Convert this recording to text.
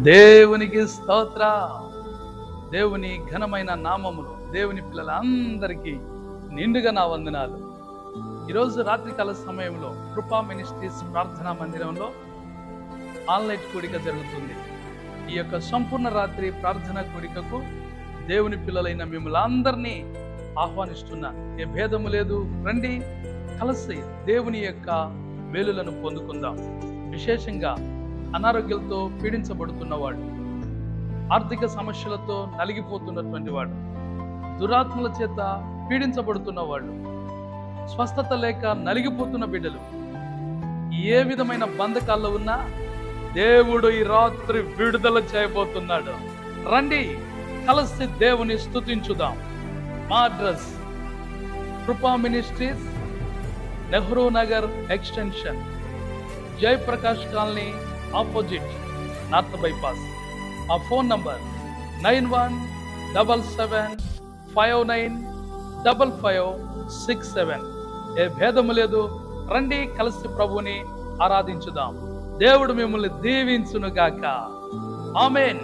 దేవునికి స్తోత్ర. దేవుని ఘనమైన నామములు దేవుని పిల్లలందరికీ నిండుగా నా వందనాలు. ఈరోజు రాత్రికాల సమయంలో కృపా మినిస్ట్రీస్ ప్రార్థనా మందిరంలో ఆన్లైన్ కూడిక జరుగుతుంది. ఈ యొక్క సంపూర్ణ రాత్రి ప్రార్థన కూడికకు దేవుని పిల్లలైన మిమ్మల్ని అందరినీ ఆహ్వానిస్తున్నా ఏ భేదము లేదు. రండి కలిసి దేవుని యొక్క మేలులను పొందుకుందాం. విశేషంగా అనారోగ్యంతో పీడించబడుతున్నవాడు ఆర్థిక సమస్యలతో నలిగిపోతున్నటువంటి వాడు. దురాత్మల చేత పీడించబడుతున్నవాడు స్వస్థత లేక నలిగిపోతున్న బిడ్డలు. ఏ విధమైన బంధకాల్లో ఉన్నా దేవుడు ఈ రాత్రి విడుదల చేయబోతున్నాడు. రండి కలిసి దేవుని స్తుతించుదాం. మా address Kripa ministries Nehru Nagar extension. Jayaprakash colony opposite north bypass. ఆ phone number nine one double seven five nine double five six seven. ఏ భేదము లేదు. రండి కలిసి ప్రభుని ఆరాధించుదాం. దేవుడు మిమ్మల్ని దీవించునుగాక. ఆమెన్.